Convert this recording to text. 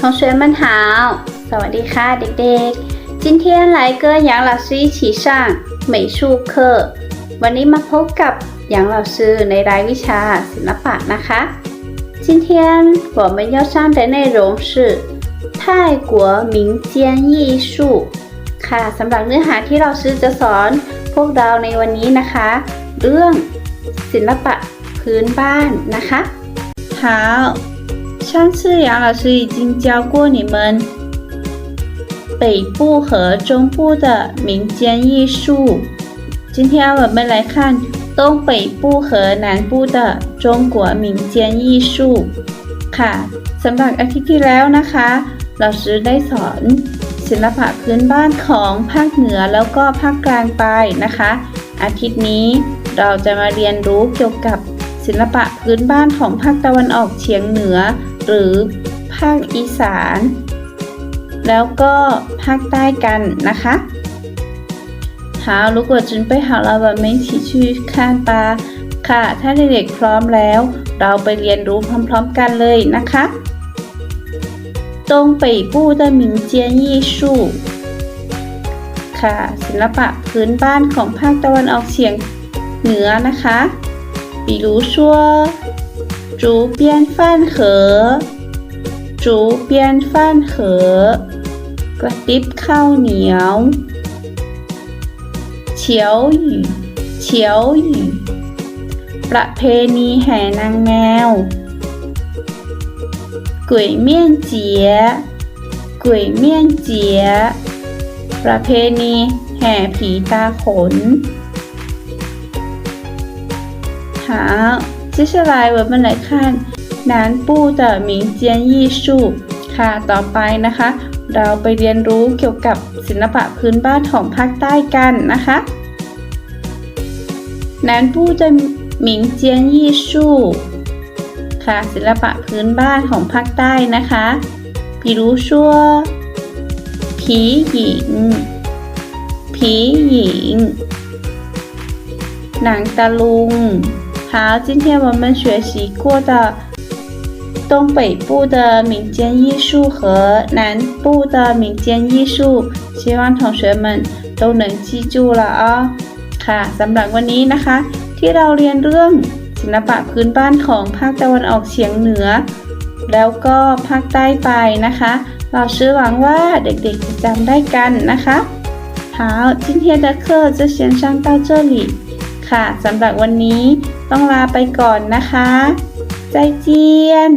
同学们好，สวัสดีค่ะเด็กๆ今天来跟杨老师一起上美术课วันนี้มาพบกับหยางเหล่าซือในรายวิชาศิลปะนะคะ今天我们要上的内容是泰国民间艺术ค่ะสำหรับเนื้อหาที่เราซื้อจะสอนพวกเราในวันนี้นะคะ เรื่องศิลปะพื้นบ้านนะคะ好 上次杨老师已经教过你们北部和中部的民间艺术。今天我们来看东北部和南部的中国民间艺术ค่ะสำหรับอาทิตย์ที่แล้วนะคะ เราซื้อได้สอนศิลปะพื้นบ้านของภาคเหนือแล้วก็ภาคกลางไปนะคะ อาทิตย์นี้เราจะมาเรียนรู้เกี่ยวกับศิลปะพื้นบ้านของภาคตะวันออกเฉียงเหนือ หรือภาคอีสาน แล้วก็ภาคใต้กันนะคะ好如果准备好了我们一起去看吧ค่ะ ถ้าเด็กๆพร้อมแล้ว เราไปเรียนรู้พร้อมๆกันเลยนะคะ东北部的民间艺术ค่ะ ศิลปะพื้นบ้านของภาคตะวันออกเฉียงเหนือนะคะ比如说 竹编饭盒竹编饭盒กระติบข้าวเหนียวเฉียวหยู่เฉียวหยู่ประเพณีแห่นางแมวก๋วยเมี่ยนเจียก๋วยเมี่ยนเจีย ประเพณีแห่ผีตาขน好， 接下来我们来看南部的民间艺术ค่ะต่อไปนะคะ เราไปเรียนรู้เกี่ยวกับศิลปะพื้นบ้านของภาคใต้กันนะคะ南部的民间艺术ค่ะศิลปะพื้นบ้านของภาคใต้นะคะ比如说ผีหญิงผีหญิง หนังตะลุง 好，今天我们学习过的东北部的民间艺术和南部的民间艺术，希望同学们都能记住了啊、ค่ะสำหรับวันนี้นะคะ ที่เราเรียนเรื่องศิลปะพื้นบ้านของภาคตะวันออกเฉียงเหนือ แล้วก็ภาคใต้ไปนะคะ เราเชื่อหวังว่าเด็กๆจะจำได้กันนะคะ好今天的课就先上到这里 ค่ะสำหรับวันนี้ต้องลาไปก่อนนะคะ ใจเจียน